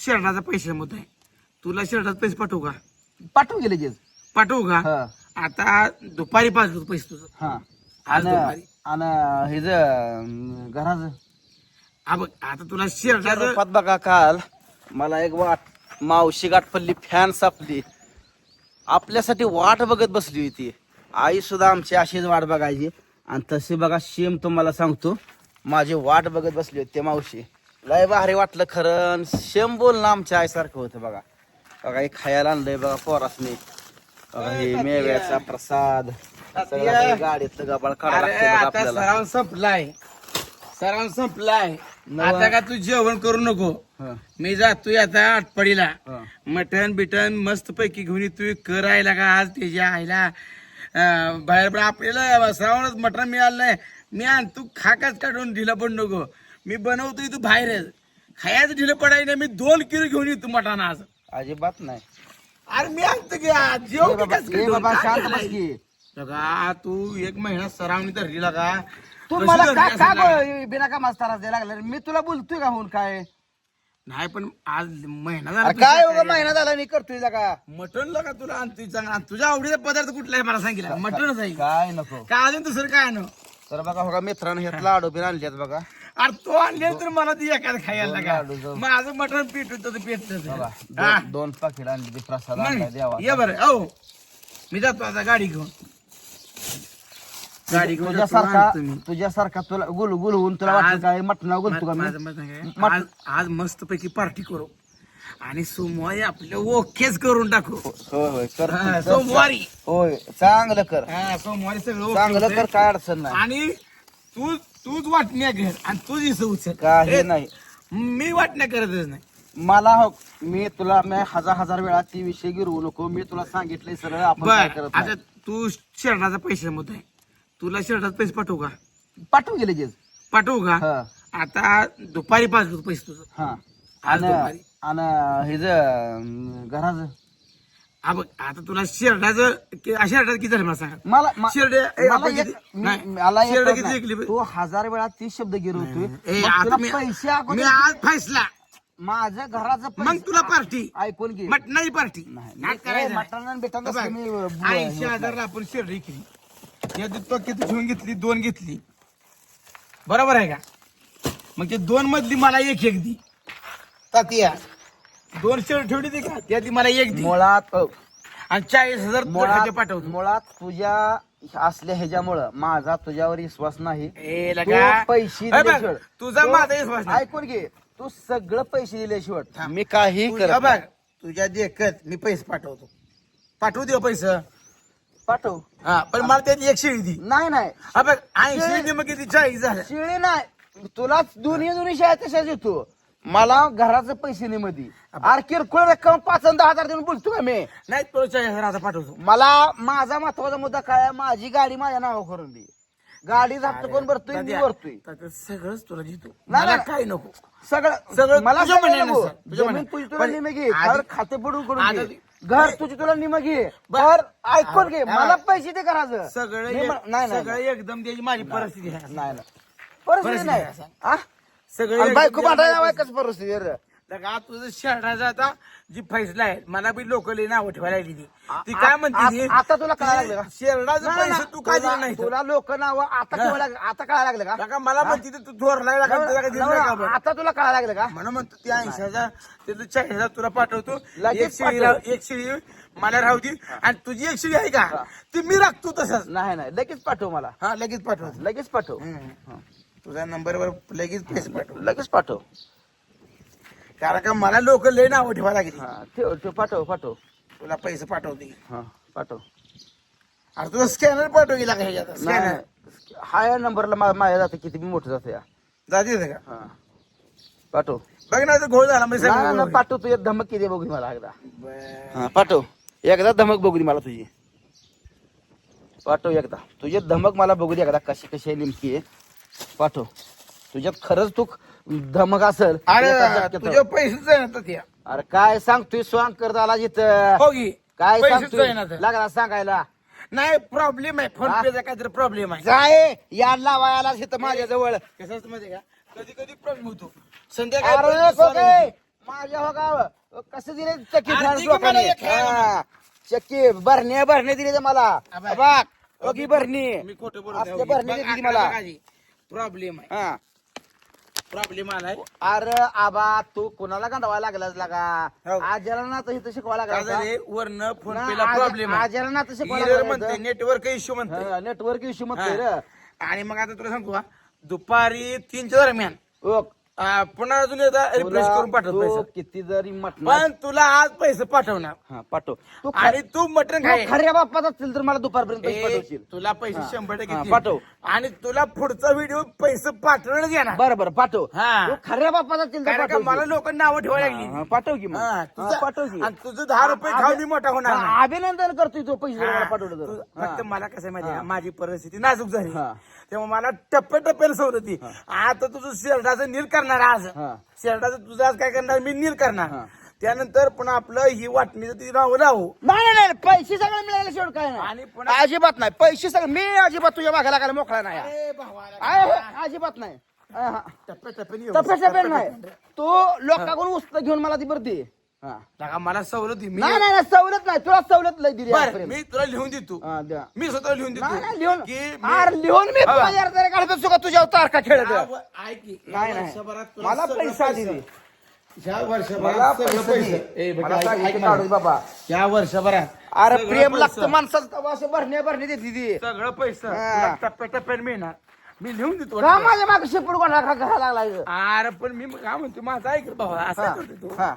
शर्टाचा पैसे मुद्दा आहे. तुला शर्टात पैसे पाठवू का? पाठवू गेले लगेच पाठवू का? हा. आता दुपारी पाठवतो पैसे तुझं. हा. आज दुपारी. आणि हे ज घराचं? हा बघ आता तुला शर्टाचं रूपात बघा काल. मला एक वाट मावशी गाठ पडली फॅन सापली आपल्यासाठी वाट बघत बसली होती. आई सुद्धा आमची अशीच वाट बघायची. आणि तशी बघा शेम तुम्हाला सांगतो. माझी वाट बघत बसली होती ते मावशी. लय भारी वाटलं खरं. शेम बोलणं आमच्या आईसारखं होतं बघा. बघा हे खायला आणलंय बघा पोरासने. बघा हे मेव्याचा प्रसाद. सगळं हे गाडीतलं गबाळ अरे आता आपल्याला. सराव संपलाय. सराव संपलाय. आता का तू जेवण करू नको? हं, मी जातोय आता आटपडीला. हं. मटन बिटन मस्त पैकी घेऊन येतोय. करायला का आज त्याच्या आईला? अं, बाहेर पण आपल्याला श्रावणच मटण मिळालं नाही. मी आण तू खाकाच काढून ढिला पण नको. मी बनवतोय तू बाहेरच खायचं ढिलं पडाय नाही. मी दोन किलो घेऊन येतो मटण आज अजिबात नाही. अरे मी आणतो की आज जेव ए की बाबा कसं ए काय बाबा दोन? शांत काय बस केलंय? की. का तू एक महिना सरावणी धरली का तू कशी मला धरली का असेल का लागा? का द्यायला लागला मी तुला बोलतोय का होऊन काय? नाही पण आज महिना झाला अरे तुझ्या काय उगा काय? महिना झाला मी करतोय का मटण लगा तुला आणतोय? चांगला आणि तुझ्या आवडीचा पदार्थ कुठला आहे मला सांगितलं? मटणच आहे. काय नको. का अजून दुसरं काय आणू? तर बघा बघा मित्रांनो हे लाडू बिन आणल्यात बघा. अरे तो आणले तर मला ती एखादं खायला लागा. माझं मटण पीठ होतं ते बघा पेटलं दोन- पाकिट आणली ते प्रसाद ये बरं. हो मी जातो आता गाडी घेऊन. गाडी घेऊन तुझ्यासारखा. तुझ्यासारखा तुला गुलू गुलवून तुला वाटतं काय? मटणा गुलतो का मी? आज मस्त पैकी पार्टी करू. आणि सोमवारी आपलं ओकेच करून टाकू. हा. सोमवारी. होय चांगलं कर. हा सोमवारी सगळं चांगलं. कर काय अडचण नाही. आणि तू तूच वाटण्या कर आणि तूच इसं उचल. काही नाही. मी वाटण्या करतच नाही. मला हो मी तुला मी हजार हजार वेळा ती विषय गिरवू नको. मी तुला सांगितलंय सरळ आपण काय बर करत आता नाही. तू शर्टाचा पैसे मुद्दा आहे. तुला शर्टात पैसे पाठवू का? पाठवू गेले लगेच पाठवू का? हा. आता दुपारी पाठवतो पैसे तुझं. हा. आज दुपारी. आणि हे घराचं हा बघ आता तुला शर्टाचं कि- शर्टात किती झालं मला सांगा? मला मा- शिर्डे ए, मला आपण एक- किती- मी- नाही, मला एक शिर्डे कळत किती नाही. विकली? तू हजार वेळा तीस शब्द गिरवतोय ए, मग आता तुला मी- पैसे मी अगोदर आज फैसला. माझं घराचं मग पैसे- तुला पार्टी. ऐकून घे. मटणाची पार्टी. नाही, करायचं. मटण मी, बघ, ऐंशी हजारला आपण शिर्डी केली. या तो किती घेऊन घेतली दोन घेतली. बरोबर आहे का? मग ते दोन मधली मला एक एक दी. तातिया. दोन शर्ट ठेवली ती का? त्यातली मला एक दी. मुळात अ, आणि चाळीस हजार तुझ्या खात्यात मुळात पाठवतो. मुळात तुझ्या असल्या ह्याच्यामुळं माझा तुझ्यावर विश्वास नाही. ए, तू लगा. पैसे ए, बघ, दिल्याशिवाय तुझा तू- माझा विश्वास नाही. ऐकून घे. तू सगळं पैसे दिल्याशिवाय. मी काही तुझ्या करत बघ नाही. तुझ्या देखत मी पैसे पाठवतो. पाठवू दे पैसे? पाठव. हा पण मला त्याची एक शिळी दी. नाही नाही. हा बघ ऐंशी दे मग किती? चाळीस झालं. शिळी नाही. तुला दोन्ही दोन्ही शाळा तशाच येतो. मला घराचं पैसे नाही मध्ये अरे किरकोळ रक्कम पाच आणि दहा हजार देऊन बोलतो का मी? नाही तो चाळीस हजार आता पाठवतो. मला माझा महत्त्वाचा मुद्दा काय आहे, माझी गाडी माझ्या नावा करून दे. गाडी जात कोण भरतोय मी भरतोय. तात्या, सगळंच तुला देतो. मला नाही. काय नको. सगळं सगळं मला तुझ्या सगळं म्हणण्यानुसार, नको. तुझ्या जमीन म्हणण्या- तुझी तुला पण निमे घे. आधी- घर खाते पडून करून घे. घर तुझी तुला निमे घे. घर ऐकून घे. मला पैसे ते करायचं सगळं एक- नाही नाही सगळं एकदम माझी परिस्थिती आहे. नाही नाही. परिस्थिती नाही? सगळं बायको भांडायला माझी कसं परिस्थिती आहे रे? लगा, तुझं शहराचा आता जी फैसला आहे मला बी लोक नाव ठेवायला लागली ती. ती काय आ- म्हणते आता तुला कळायला लागलं का? शेरडाचं पैसे तू काय दिलं नाही तुला लोक नाव आता हा. ठेवायला लाग- आता कळायला लागलं का? लगा, मला म्हणते ते तू थोरला लगा, तुला काय दिलं नाही का? बरं? आता तुला कळायला लागलं का? म्हणून म्हणतो ती ऐंशी हजार त्याचं चाळीस हजार तुला पाठवतो. लगेच एक शिळी पाठव. राह- एक शिळी मला राहू दे. आणि तुझी एक शिळी आहे का? ती मी राखतो तसंच. नाही नाही लगेच पाठव मला. हा लगेच पाठवतो लगेच पाठव. हम्म. तुझ्या नंबरवर लगेच पैसे पाठव. लगेच पाठव. कारण का मला लोक लय नाव ठेवायला लागली. हा ठेव ठेव पाठव पाठव. तुला पैसे पाठवते. हा पाठव. अरे तुझा स्कॅनर पाठव गेला का ह्याच्यात? स्कॅनर नाही हा या नंबरला मा- माझ्या जाते किती बी मोठं जाते या. जाते का? हा. पाठव. बघ ना तो घोळ झाला मी नाही, सगळं नाही, पाठव तुझ्या धमक किती बघू दे मला एकदा. बरं. हा पाठव. एकदा धमक बघू दे मला तुझी. पाठव एकदा. तुझी धमक मला बघू दे एकदा कशी कशी आहे नेमकी. आहे पाठव. तुझ्यात खरंच तू धमक असेल अरे. तुझ्या पैसेच आहे ना त्या अरे काय सांगतोय स्वांग करत आला जिथं हो की. काय पैसेच सांगतोय. लागला सांगायला. नाही प्रॉब्लेम आहे. फोन हा? पेचा काहीतरी प्रॉब्लेम आहे. जाय या लावायला तिथं माझ्या जवळ कसं असतं माहिती का? कधी कधी प्रॉब्लेम होतो. अरे संध्याकाळी माझ्या हो गाव. कसं दिले चक्की अरे फॅन ती का मला लोकांनी? एक खेळ हा, चक्की भरणे भरणे दिले ते मला. अबे. बघ ओगी भरणी. मी खोटं भरणी दिली मला. प्रॉब्लेम आहे. हा. प्रॉब्लेम आलाय. अरे आबा तू कोणाला गंडवायला लागलास लागा? हो. आज्याला ना तर इथं लागला झाले? वरनं फोन पेला प्रॉब्लेम आहे. आज्याला ना शिकवायला म्हणते नेटवर्क इश्यू म्हणते नेटवर्क इश्यू म्हणतोय रे. आणि मग आता तुला सांगू का? दुपारी तीनच्या दरम्यान ओ, पुन्हा अजून एकदा रिफ्रेश तुला करून पाठवतो पैसे किती जरी म्हटलं पण तुला आज पैसे पाठवणार हा पाठव तू आणि तू मटण खाय खऱ्या बाप्पात असतील तर मला दुपारपर्यंत पैसे ए, पाठवशील तुला पैसे. शंभर टक्के हा, देईन. पाठव. आणि तुला पुढचा व्हिडिओ पैसे पाठवणच येणार बरं बरं पाठव हा. तू खऱ्या बाप्पात असतील तर कारण का पाठव मला लोक नावं ठेवायला हा, लागली पाठव की मग हा, हा, तुझं- पाठव की आणि तुझं दहा रुपये खाऊन मी मोठा होणार नाही. हा, अभिनंदन करतोय तो पैसे मला हा, पाठवलं तू- तर फक्त हा. मला कसं आहे माहिती आहे. का? माझी परिस्थिती नाजूक झाली हा. तेव्हा मला टप्प्या टप्प्याला सवलती आता तुझं शेरडाचं नील करणार आज. हा. शेरडाचं तुझं आज काय करणार? मी नील करणार. हा. त्यानंतर पुन्हा आपलं ही वाटणीचं ती नाव लावू. नाही नाही, पैसे सगळे मिळाले शेवट काय आणि पुन्हा- अजिबात नाही. पैसे सगळे मी अजिबात तुझ्या मागायला काय मोकळा नाही ए, भावाला आहे, आहे, अजिबात नाही. हा, हा. टप्प्या टप्प्याने येऊ. टप्प्या नाही. तू लोकांकडून उस्त घेऊन मला ती बरं दे हा. लगा मला सवलती मी नाही नाही नाही, सवलत नाही. तुला सवलत लय दिली बर. मी तुला लिहून देतो. हा, द्या. मी स्वतः लिहून नाही नाही, देतो लिहून की मी- अरे, लिहून मी हा. काढतो सुका तुझ्यावर तारखा खेळत व- ऐक की, या नाही नाही. वर्षभरात तुला मला सगळं पैसा पैसे- दिली. या मला वर्षभरात सगळं पैसे पैसे. दे. ए, बेटा, मला ऐक- सांगितलं ऐक काढू मला. बाबा? या वर्षभरात अरे सगळं प्रेम पैसं- लागतं माणसाचं तेव्हा असं भरणे भरणे देते ती. सगळं पैसे. हा. टप्प्याटप्प्याने मिळणार मी लिहून देतो का माझ्या मागे शेपूट कोणा घाला लागला अरे पण मी काय म्हणतो माझं ऐक रे भावा असं करतो हा.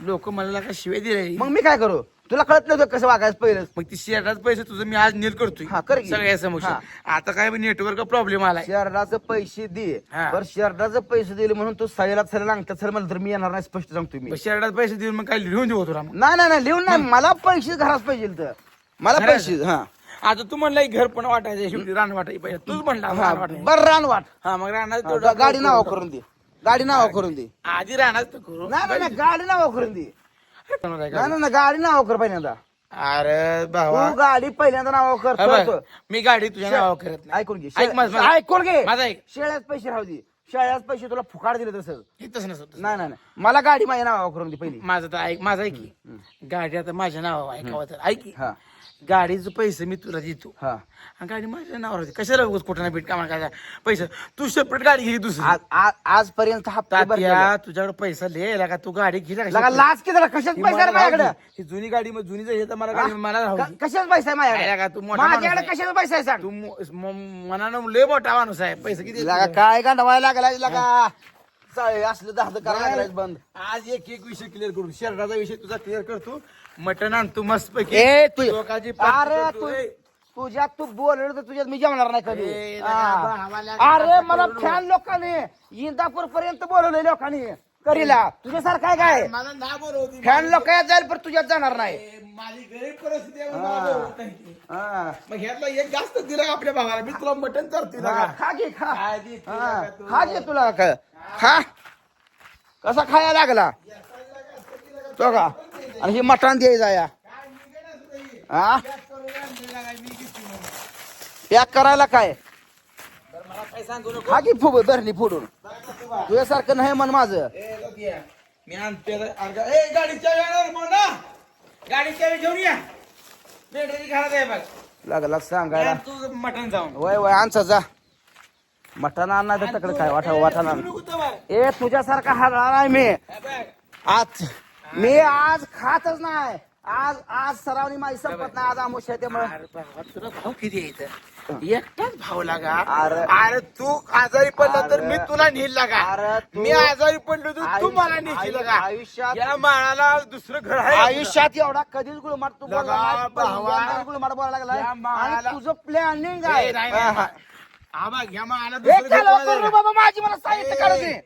लोक मला का शिवाय दिले मग मी काय करू? तुला कळत नव्हतं कसं वागायचं पहिलं मग ती शेअरात पैसे तुझं मी आज नील करतोय. हा, कर की. सगळ्या समोर हा. आता काय नेटवर्क प्रॉब्लेम आलाय. शहराचं पैसे दे. हा. बरं शहराचं पैसे दिले म्हणून तू सगळ्याला सर अंगठ्यात सर म्हणलं तर मी येणार नाही स्पष्ट सांगतो मी. शेअरात पैसे देऊन मग काय लिहून देऊ तुला मग? नाही नाही नाही लिहून नाही. मला पैसे घरात पाहिजे तर मला घरात? पैसे हा. आता तू म्हणला घर पण वाटायचं शेवटी रान वाटायची. पाहिजे तूच म्हणला हा रान वाटायचं. बरं रानवाट हा मग रानात तेवढं गा- गाडी नाव. करून दे. गाडी नाव करून दे. आधी करू नाही नाही, नाही गाडी नाव करून दे. करणार आहे का? नाही नाही, नाही गाडी नाव कर पहिल्यांदा. अरे भावा. तू गाडी पहिल्यांदा नाव कर हा बघ. मी गाडी तुझ्या नावावर करत नाही. ऐकून घे. ऐक माझं- माझं- ऐकून घे. माझं ऐक. शेळ्यात पैसे राहू दे. शेळ्यात पैसे तुला फुकाड दिले तसं. हे तसं. नसतं नाही नाही नाही. मला गाडी माझ्या नावावर करून दे पहिली. माझं तर ऐक माझं ऐक की. गाडी आता माझ्या नावावर ऐकावं तर. ऐक की. हा. गाडीचे पैसे मी तुला देतो. हा. आणि गाडी माझ्या नावावर होती. कशाला उगाच कुठं ना भेट कामाला काय पैसे. तू सेपरेट गाडी घे दुसरी. आज आज- आजपर्यंत हप्ते. तात्या तुझ्याकडे पैसा लिहायला का? तू गाडी घे लगा लाच किती कशाच ही पैसा मला आहे माझ्याकडे? राहू दे. ही जुनी गाडी मग जुनी जर मला गाडी मला राहू दे. कशाच पैसा आहे काय लगा तू माझ्याकडे मोठा माणूस माझ्याकडे आहे. कशाचा पैसा आहे सांग? तू म- म- मनानं लय मोठा माणूस आहे. पैसे किती लगा काय गांडवायला लागला लगा. असलं दहा करायला लागलाय बंद? आज एक एक विषय क्लिअर करू शरीराचा विषय तुझा क्लिअर करतो. मटण आणतो मस्त पैकी ए तू लोकांची पार्टी अरे तू. तुझ्यात तू बोललो तर तुझ्यात मी जेवणार नाही कधी. हा. अरे मला फॅन लोकांनी इंदापूर पर्यंत बोलवलंय लोकांनी. करीला. तुझ्यासारखं आहे काय? मला ना फॅन लोक जाईल पण तुझ्यात जाणार नाही. माझी गरीब परिस्थिती आहे, नाही. हा. मग ह्यातला एक जास्त दिला आपल्या भावाला मी तुला मटण करते हा. खा घे खा हा, तू? खा घे तुला खा कसा खायला लागला तो का आणि ही मटण द्यायचा या ही. पॅक करायला काय बरं, मला काय सांगू नको खा की फुग धरली फोडून? तुझ्यासारखं नाही मन माझं ए, लोक या. मी आणते. अर्धा- ए गाडीच्या वेळेवर मोना घेऊन या. बेडरी घरात आहे बघ. लागला सांगायला. आण तू मटण जाऊन. वय वय आणचा जा. मटण आणणार तर तकडे काय वाटा वाटा ए, तुझ्यासारखा हरणार नाही मी. आज मी आज खातच नाही. आज आज सरावनी माझी संपत नाही आज आमुष आहे त्यामुळे. किती आहे इथं? एकटाच भाव लागा अरे. अरे तू आजारी पडला तर अरे. मी तुला नेल लागा अरे तू- मी आजारी पडलो तर तू आयु- मला नेशील आयु- लागा आयुष्यात- या माळाला दुसरं घर आहे आयुष्यात एवढा कधीच गुळमाट तू बोलला लगा, नाही, भावा. पहिल्यांदाच गुळमाट बोलायला माळाला- आणि तुझं प्लॅनिंग ए, आहे नाही, हा, नाही, हा. हा बघ, या माळाला दुसरं घर चालवा कोणाला करू देणार? बाबा माझी मला साहित्य काढू दे